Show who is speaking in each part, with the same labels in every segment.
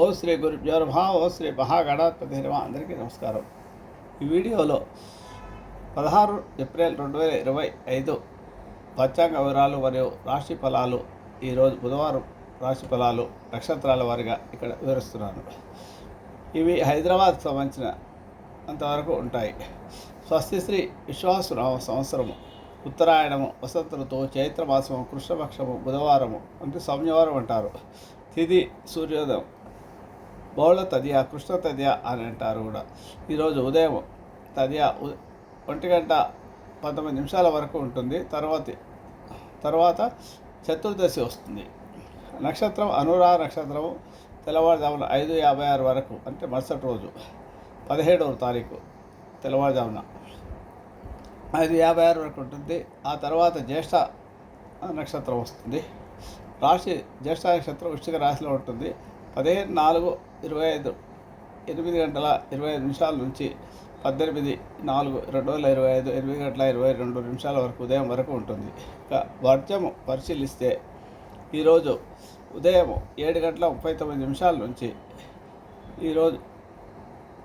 Speaker 1: ఓ శ్రీ గురుభ్యో నమః ఓ శ్రీ మహాగణాధిపతి నమ అందరికీ నమస్కారం. ఈ వీడియోలో పదహారు ఏప్రిల్ రెండు వేల ఇరవై ఐదు పంచాంగ వివరాలు మరియు రాశి ఫలాలు ఈరోజు బుధవారం రాశి ఫలాలు నక్షత్రాల వారిగా ఇక్కడ వివరిస్తున్నాను. ఇవి హైదరాబాద్ సంబంధించిన అంతవరకు ఉంటాయి. స్వస్తి శ్రీ విశ్వాసరామ సంవత్సరము ఉత్తరాయణము వసంత ఋతువు చైత్రమాసము కృష్ణపక్షము బుధవారము అంటే సౌమ్యవారం అంటారు. తిది సూర్యోదయం బౌళ తదియ కృష్ణ తదియ అని అంటారు కూడా. ఈరోజు ఉదయం తదియ ఒంటి గంట పంతొమ్మిది నిమిషాల వరకు ఉంటుంది. తర్వాత తర్వాత చతుర్దశి వస్తుంది. నక్షత్రం అనురాధ నక్షత్రం తెల్లవారుజామున ఐదు యాభై ఆరు వరకు అంటే మరుసటి రోజు పదిహేడవ తారీఖు తెల్లవారుజామున ఐదు యాభై ఆరు వరకు ఉంటుంది. ఆ తర్వాత జ్యేష్ఠ నక్షత్రం వస్తుంది. రాశి జ్యేష్ఠ నక్షత్రం వృష్టిక రాశిలో ఉంటుంది. పదిహేను నాలుగు ఇరవై ఐదు ఎనిమిది గంటల ఇరవై ఐదు నిమిషాల నుంచి పద్దెనిమిది నాలుగు రెండు వేల ఇరవై ఐదు ఎనిమిది గంటల ఇరవై రెండు నిమిషాల వరకు ఉదయం వరకు ఉంటుంది. ఇక వర్జము పరిశీలిస్తే ఈరోజు ఉదయం ఏడు గంటల ముప్పై తొమ్మిది నిమిషాల నుంచి ఈరోజు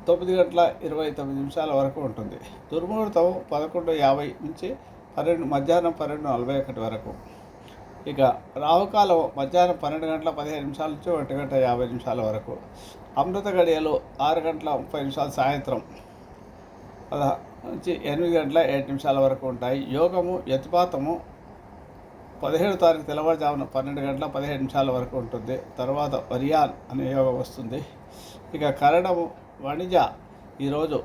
Speaker 1: తొమ్మిది గంటల ఇరవై తొమ్మిది నిమిషాల వరకు ఉంటుంది. దుర్ముహూర్తం పదకొండు యాభై నుంచి పన్నెండు మధ్యాహ్నం పన్నెండు నలభై ఒకటి వరకు ఇక రాహుకాలం మధ్యాహ్నం పన్నెండు గంటల పదిహేను నిమిషాల నుంచి ఒంటి గంట యాభై నిమిషాల వరకు. అమృత గడియలు ఆరు గంటల ముప్పై నిమిషాలు సాయంత్రం నుంచి ఎనిమిది గంటల ఏడు నిమిషాల వరకు ఉంటాయి. యోగము యతిపాతము పదిహేడు తారీఖు తెల్లవారుజామున పన్నెండు గంటల పదిహేడు నిమిషాల వరకు ఉంటుంది. తర్వాత వరియాన్ అనే యోగం వస్తుంది. ఇక కరణము వణిజ ఈరోజు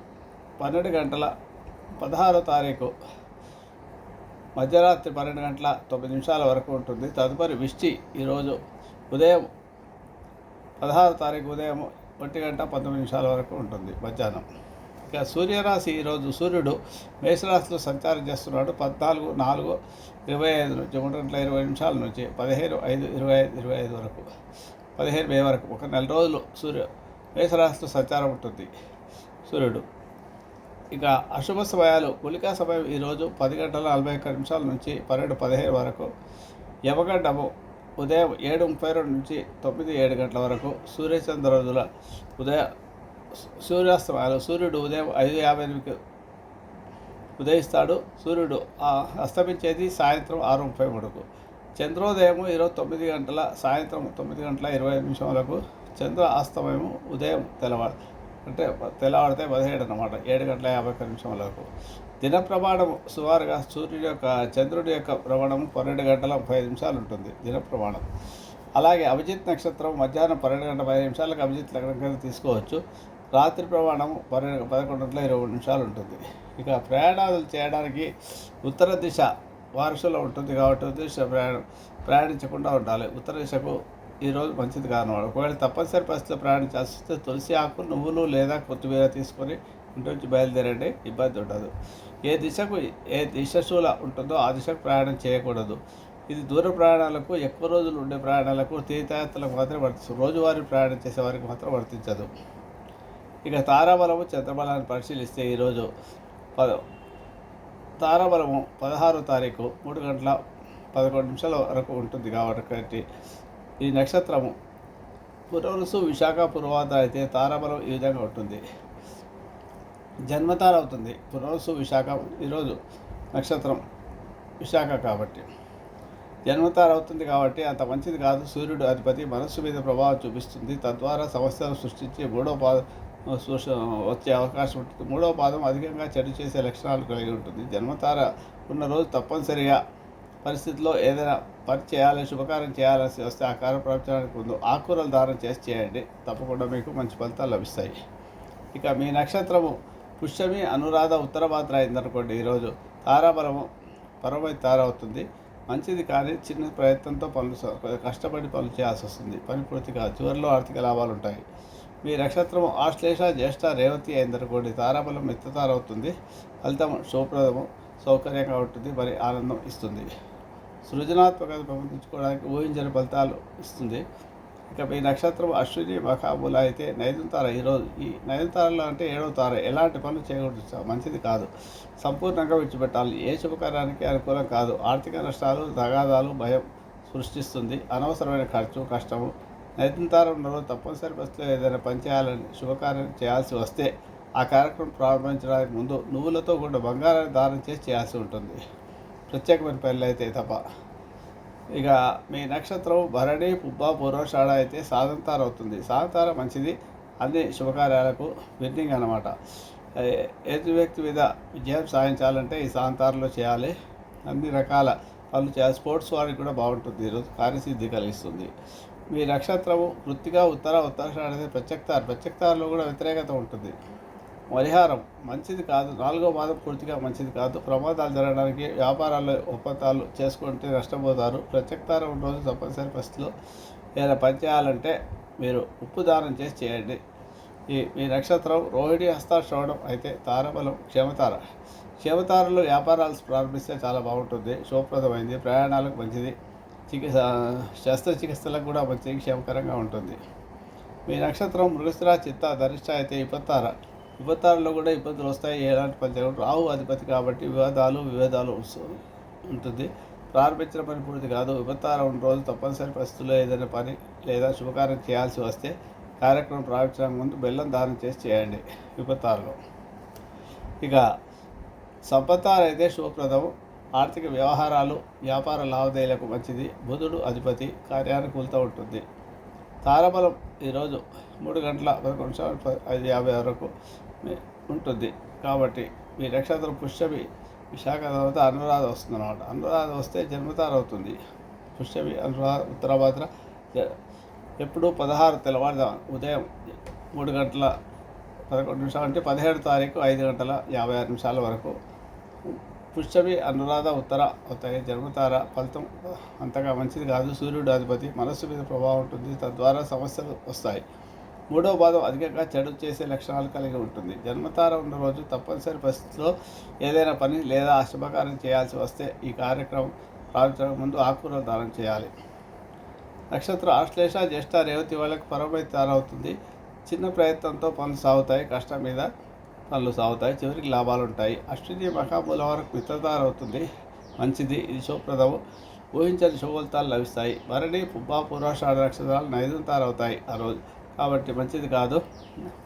Speaker 1: పన్నెండు గంటల పదహారో తారీఖు మధ్యరాత్రి పన్నెండు గంటల తొమ్మిది నిమిషాల వరకు ఉంటుంది. తదుపరి విష్టి ఈరోజు ఉదయం పదహారు తారీఖు ఉదయం ఒంటి గంట పంతొమ్మిది నిమిషాల వరకు ఉంటుంది మధ్యాహ్నం. ఇక సూర్యరాశి ఈరోజు సూర్యుడు మేషరాశిలో సంచారం చేస్తున్నాడు. పద్నాలుగు నాలుగు ఇరవై ఐదు నుంచి మూడు గంటల ఇరవై నిమిషాల నుంచి పదిహేను ఐదు ఇరవై ఐదు ఇరవై ఐదు వరకు పదిహేను మే వరకు ఒక నెల రోజులు సూర్య మేషరాశిలో సంచారం ఉంటుంది. సూర్యుడు ఇక అశుభ సమయాలు. గుళికా సమయం ఈరోజు పది గంటల నలభై ఒక్క నిమిషాల నుంచి పన్నెండు పదిహేను వరకు. యమగండము ఉదయం ఏడు ముప్పై రెండు నుంచి తొమ్మిది ఏడు గంటల వరకు. సూర్యచంద్ర రోజుల ఉదయ సూర్యాస్తమయాలు. సూర్యుడు ఉదయం ఐదు యాభై ఎనిమిదికి ఉదయిస్తాడు. సూర్యుడు ఆ అస్తమించేది సాయంత్రం ఆరు ముప్పై మూడుకు. చంద్రోదయము ఈరోజు తొమ్మిది గంటల సాయంత్రం తొమ్మిది గంటల ఇరవై నిమిషం వరకు. చంద్ర అస్తమయము ఉదయం తెల్లవారు అంటే తెల్లవాడితే పదిహేడు అన్నమాట ఏడు గంటల యాభై ఒక్క నిమిషములకు దిన ప్రమాణం సుమారుగా సూర్యుడి యొక్క చంద్రుడి యొక్క ప్రమాణం పన్నెండు గంటల ముప్పై నిమిషాలు ఉంటుంది దిన ప్రమాణం అలాగే అభిజిత్ నక్షత్రం మధ్యాహ్నం పన్నెండు గంటల పదిహేను నిమిషాలకు అభిజిత్ లగ్నం కింద తీసుకోవచ్చు. రాత్రి ప్రమాణం పన్నెండు పదకొండు గంటల ఇరవై నిమిషాలు ఉంటుంది. ఇక ప్రయాణాలు చేయడానికి ఉత్తర దిశ వారసులో ఉంటుంది కాబట్టి ఉత్తర దిశ ప్రయాణం ప్రయాణించకుండా ఉండాలి. ఉత్తర దిశకు ఈరోజు మంచిది కానవాడు ఒకవేళ తప్పనిసరి పరిస్థితిలో ప్రయాణించాల్సి వస్తే తులసి ఆకు నువ్వులు లేదా కొత్తిమీర తీసుకొని ఇంటి నుంచి బయలుదేరండి. ఇబ్బంది ఉండదు. ఏ దిశకు ఏ దిశశూల ఉంటుందో ఆ దిశకు ప్రయాణం చేయకూడదు. ఇది దూర ప్రయాణాలకు ఎక్కువ రోజులు ఉండే ప్రయాణాలకు తీర్థయాత్రలకు మాత్రమే వర్తిస్తుంది. రోజువారీ ప్రయాణం చేసే వారికి మాత్రం వర్తించదు. ఇక తారాబలము చంద్రబలాన్ని పరిశీలిస్తే ఈరోజు పద తారాబలము పదహారో తారీఖు మూడు గంటల పదకొండు నిమిషాల వరకు ఉంటుంది కాబట్టి ఈ నక్షత్రము పురవరుసు విశాఖ పూర్వాద అయితే తారాబలం ఈ విధంగా ఉంటుంది. జన్మతార అవుతుంది. పురవరుసు విశాఖ ఈరోజు నక్షత్రం విశాఖ కాబట్టి. జన్మతార అవుతుంది కాబట్టి అంత మంచిది కాదు. సూర్యుడు అధిపతి మనస్సు మీద ప్రభావం చూపిస్తుంది. తద్వారా సమస్యలు సృష్టించి మూడో పాదం వచ్చే అవకాశం ఉంటుంది. మూడో పాదం అధికంగా చెడు చేసే లక్షణాలు కలిగి ఉంటుంది. జన్మతార ఉన్న రోజు తప్పనిసరిగా పరిస్థితిలో ఏదైనా పని చేయాలి శుభకార్యం చేయాల్సి వస్తే ఆ కార్యప్రవచనానికి ముందు ఆకుకూరలు దానం చేసి చేయండి. తప్పకుండా మీకు మంచి ఫలితాలు లభిస్తాయి. ఇక మీ నక్షత్రము పుష్యమి అనురాధ ఉత్తర పాత్ర అయిందనుకోండి. ఈరోజు తారాబలము పరమై తార అవుతుంది మంచిది కానీ చిన్న ప్రయత్నంతో పనులు కష్టపడి పనులు చేయాల్సి వస్తుంది. పని పూర్తిగా చివరిలో ఆర్థిక లాభాలు ఉంటాయి. మీ నక్షత్రము ఆశ్లేష జ్యేష్ఠ రేవతి అయిందనుకోండి. తారాబలం మిత్రతార అవుతుంది ఫలితం శుభప్రదము సౌకర్యంగా ఉంటుంది. మరి ఆనందం ఇస్తుంది. సృజనాత్మకత పెంపొందించుకోవడానికి ఊహించని ఫలితాలు ఇస్తుంది. ఇక మీ నక్షత్రం అశ్విని మఖాబుల అయితే నయనతార ఈరోజు ఈ నయనతారలో అంటే ఏడవ తార. ఎలాంటి పనులు చేయకూడదు మంచిది కాదు. సంపూర్ణంగా విడిచిపెట్టాలి. ఏ శుభకార్యానికి అనుకూలం కాదు. ఆర్థిక నష్టాలు తగాదాలు భయం సృష్టిస్తుంది. అనవసరమైన ఖర్చు కష్టము. నయనతారం రోజు తప్పనిసరి పరిస్థితిలో ఏదైనా పని చేయాలని శుభకార్యం చేయాల్సి వస్తే ఆ కార్యక్రమం ప్రారంభించడానికి ముందు నువ్వులతో కూడా బంగారాన్ని దానం చేసి చేయాల్సి ఉంటుంది. ప్రత్యేకమైన పేర్లు అయితే తప్ప. ఇక మీ నక్షత్రం భరణి పుబ్బ పూర్వషాఢ అయితే సాధంతార అవుతుంది. సాధంతార మంచిది. అన్ని శుభకార్యాలకు విన్నింగ్ అనమాట ఎదుటి వ్యక్తి మీద విజయం సాధించాలంటే ఈ సాధంతారలో చేయాలి. అన్ని రకాల పనులు చేయాలి. స్పోర్ట్స్ వారికి కూడా బాగుంటుంది. ఈరోజు కార్యసిద్ధి కలిగిస్తుంది. మీ నక్షత్రము వృత్తిగా ఉత్తర ఉత్తరాషాఢ అయితే ప్రత్యక్తారు ప్రత్యక్తారులో కూడా వ్యతిరేకత ఉంటుంది. పరిహారం మంచిది కాదు. నాలుగో మాదం పూర్తిగా మంచిది కాదు. ప్రమాదాలు జరగడానికి వ్యాపారాల్లో ఒప్పందాలు చేసుకుంటే నష్టపోతారు. ప్రత్యక్తారం రోజు తప్పనిసరి పరిస్థితిలో ఏదైనా పని చేయాలంటే మీరు ఉప్పు దానం చేసి చేయండి. ఈ మీ నక్షత్రం రోహిణి హస్తాశ్రవణం అయితే తారబలం క్షమతార. క్షమతారలో వ్యాపారాలు ప్రారంభిస్తే చాలా బాగుంటుంది. శుభప్రదమైంది. ప్రయాణాలకు మంచిది. చికిత్స శస్త్రచికిత్సలకు కూడా మంచిది క్షేమకరంగా ఉంటుంది. మీ నక్షత్రం మృగస్థిర చిత్త ధరిష్ట అయితే ఇప్పత్తార విపత్తారులో కూడా ఇబ్బందులు వస్తాయి. ఎలాంటి పంచాంగం రావు అధిపతి కాబట్టి వివాదాలు వివాదాలు ఉంటుంది. ప్రారంభించిన పని పూర్తి కాదు. విపత్తారం ఉన్న రోజు తప్పనిసరి పరిస్థితుల్లో ఏదైనా పని లేదా శుభకార్యం చేయాల్సి వస్తే కార్యక్రమం ప్రారంభించడానికి ముందు బెల్లం దానం చేసి చేయండి విపత్తారులో ఇక సంపత్తారు అయితే శుభప్రదం ఆర్థిక వ్యవహారాలు వ్యాపార లావాదేవీలకు మంచిది. బుధుడు అధిపతి కార్యానుకూలత ఉంటుంది. తారబలం ఈరోజు మూడు గంటల పదకొండు నిమిషాలు ఐదు యాభై వరకు ఉంటుంది. కాబట్టి మీ నక్షత్రం పుష్యమి విశాఖ తర్వాత అనురాధ వస్తుంది అనమాట అనురాధ వస్తే జన్మతార అవుతుంది పుష్యమి అనురాధ ఉత్తరాభాద్ర జ- ఎప్పుడు పదహారు తెల్లవారుజాము ఉదయం మూడు గంటల పదకొండు నిమిషాలు అంటే పదిహేడు తారీఖు ఐదు గంటల యాభై ఆరు నిమిషాల వరకు పుష్యమి అనురాధ ఉత్తర అవుతాయి. జన్మతార ఫలితం అంతగా మంచిది కాదు. సూర్యుడు అధిపతి మనస్సు మీద ప్రభావం ఉంటుంది. తద్వారా సమస్యలు వస్తాయి. మూడో పాదం అధికంగా చెడు చేసే లక్షణాలు కలిగి ఉంటుంది. జన్మతార ఉన్న రోజు తప్పనిసరి పరిస్థితిలో ఏదైనా పని లేదా శుభకార్యం చేయాల్సి వస్తే ఈ కార్యక్రమం ప్రారంభించడం ముందు ఆకుకూర దానం చేయాలి. నక్షత్రం ఆశ్లేష జ్యేష్ఠ రేవతి వాళ్ళకి పరమై తయారవుతుంది చిన్న ప్రయత్నంతో పనులు సాగుతాయి. కష్టం మీద పనులు సాగుతాయి. చివరికి లాభాలు ఉంటాయి. అశ్విని మహామూల వరకు మిత్రతారవుతుంది మంచిది. ఇది శుభప్రదము. ఊహించని శుభఫలితాలు లభిస్తాయి. మరణి పుబ్బా పూర్వాషాఢ నక్షత్రాలు నైదంతారు ఆ రోజు కాబట్టి మంచిది కాదు.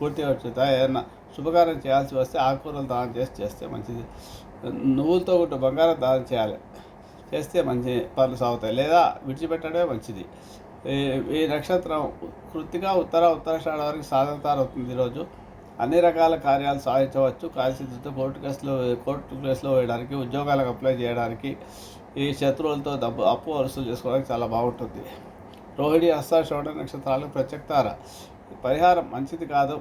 Speaker 1: పూర్తిగా వచ్చుతాయి ఏదైనా శుభకార్యం చేయాల్సి వస్తే ఆకుకూరలు దానం చేసి చేస్తే మంచిది. నువ్వులతో కూడా బంగారం దానం చేయాలి. చేస్తే మంచి పనులు సాగుతాయి. లేదా విడిచిపెట్టడమే మంచిది. ఈ- ఈ నక్షత్రం కృతిగా ఉత్తర ఉత్తరాషాఢ వరకు సాధనతారు అవుతుంది ఈరోజు. అన్ని రకాల కార్యాలు సాధించవచ్చు. కార్యసిద్ధితో కోర్టు కేసులో కోర్టు కేసులో వేయడానికి ఉద్యోగాలకు అప్లై చేయడానికి ఈ శత్రువులతో డబ్బు అప్పు వరుసలు చేసుకోవడానికి చాలా బాగుంటుంది. రోహిణి హస్తాశ్రవణ నక్షత్రాలు ప్రత్యక్తార పరిహారం మంచిది కాదు.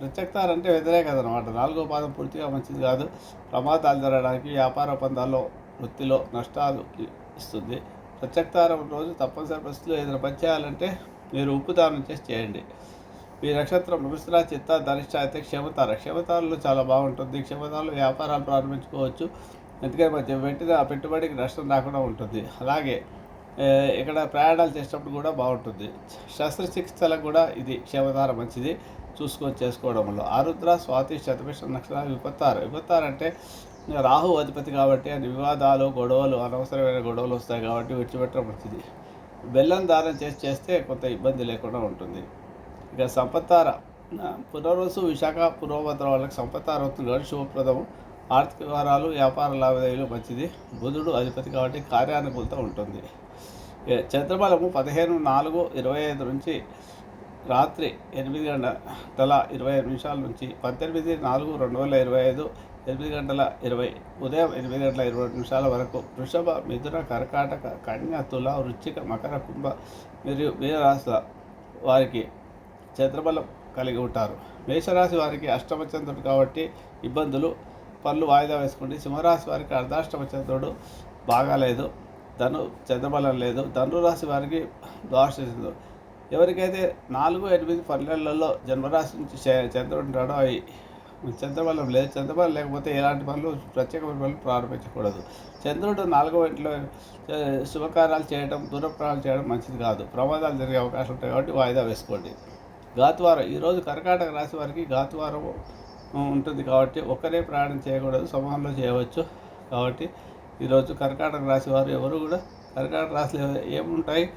Speaker 1: ప్రత్యక్తార అంటే వ్యతిరేకత అనమాట నాలుగో పాదం పూర్తిగా మంచిది కాదు. ప్రమాదాలు జరగడానికి వ్యాపార ఒప్పందాల్లో వృత్తిలో నష్టాలు ఇస్తుంది. ప్రత్యక్తారం రోజు తప్పనిసరి పరిస్థితులు ఏదైనా పని చేయాలంటే మీరు ఉప్పు దానం చేసి చేయండి. మీ నక్షత్రం మృగశిర చిత్త ధనిష్ట అయితే క్షమతార. క్షమతారలో చాలా బాగుంటుంది. క్షమతారలో వ్యాపారాలు ప్రారంభించుకోవచ్చు. ఎందుకంటే మధ్య పెట్టిన ఆ పెట్టుబడికి నష్టం రాకుండా ఉంటుంది. అలాగే ఇక్కడ ప్రయాణాలు చేసేటప్పుడు కూడా బాగుంటుంది. శస్త్రచికిత్సలకు కూడా ఇది క్షేమధార మంచిది. చూసుకొని చేసుకోవడంలో. ఆరుద్ర స్వాతి శతభిష నక్షత్ర విపత్తారు. విపత్తారు అంటే రాహు అధిపతి కాబట్టి అని వివాదాలు గొడవలు అనవసరమైన గొడవలు వస్తాయి కాబట్టి విడిచిపెట్టడం మంచిది. బెల్లం దానం చేసి చేస్తే కొంత ఇబ్బంది లేకుండా ఉంటుంది. ఇక సంపత్తార. పునర్వసు విశాఖ పూర్వభద్ర వాళ్ళకి సంపత్తార అవుతుంది కాబట్టి శుభప్రదము. ఆర్థిక వ్యవహారాలు వ్యాపార లావాదేవీలు మంచిది. బుధుడు అధిపతి కాబట్టి కార్యానుకూలత ఉంటుంది. చంద్రబలము పదిహేను నాలుగు ఇరవై ఐదు నుంచి రాత్రి ఎనిమిది గంటల ఇరవై ఐదు నిమిషాల నుంచి పద్దెనిమిది నాలుగు రెండు వేల ఇరవై ఐదు ఎనిమిది గంటల ఇరవై ఉదయం ఎనిమిది గంటల ఇరవై నిమిషాల వరకు వృషభ మిథున కర్కాటక కన్య తుల వృచ్చిక మకర కుంభ మరియు మీనరాశుల వారికి చంద్రబలం కలిగి ఉంటారు. మేషరాశి వారికి అష్టమ చంద్రుడు కాబట్టి ఇబ్బందులు పనులు వాయిదా వేసుకోండి. సింహరాశి వారికి అర్ధాష్టమ చంద్రుడు బాగాలేదు ధను చంద్రబలం లేదు. ధనురాశి వారికి ద్వాదశ చంద్రుడు. ఎవరికైతే నాలుగు ఎనిమిది పన్నెండులలో జన్మరాశి నుంచి చంద్రుడు ఉంటాడో అవి చంద్రబలం లేదు. చంద్రబలం లేకపోతే ఎలాంటి పనులు ప్రత్యేకమైన పనులు ప్రారంభించకూడదు. చంద్రుడు నాలుగో ఇంట్లో శుభకార్యాలు చేయడం దూర ప్రయాణాలు చేయడం మంచిది కాదు. ప్రమాదాలు జరిగే అవకాశం ఉంటాయి కాబట్టి వాయిదా వేసుకోండి. గాతువారం ఈరోజు కర్కాటక రాశి వారికి గాతువారం ఉంటుంది కాబట్టి ఒక్కరే ప్రయాణం చేయకూడదు సమూహంలో చేయవచ్చు కాబట్టి ఈరోజు కర్కాటక రాశి వారు ఎవరు కూడా కర్కాటక రాశిలో ఏముంటాయి?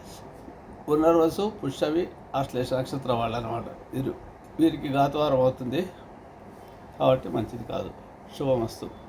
Speaker 1: పునర్వసు పుష్యవి ఆశ్లేష నక్షత్రం వాళ్ళు అనమాట వీరు వీరికి ఘాతవారం అవుతుంది కాబట్టి మంచిది కాదు. శుభమస్తు.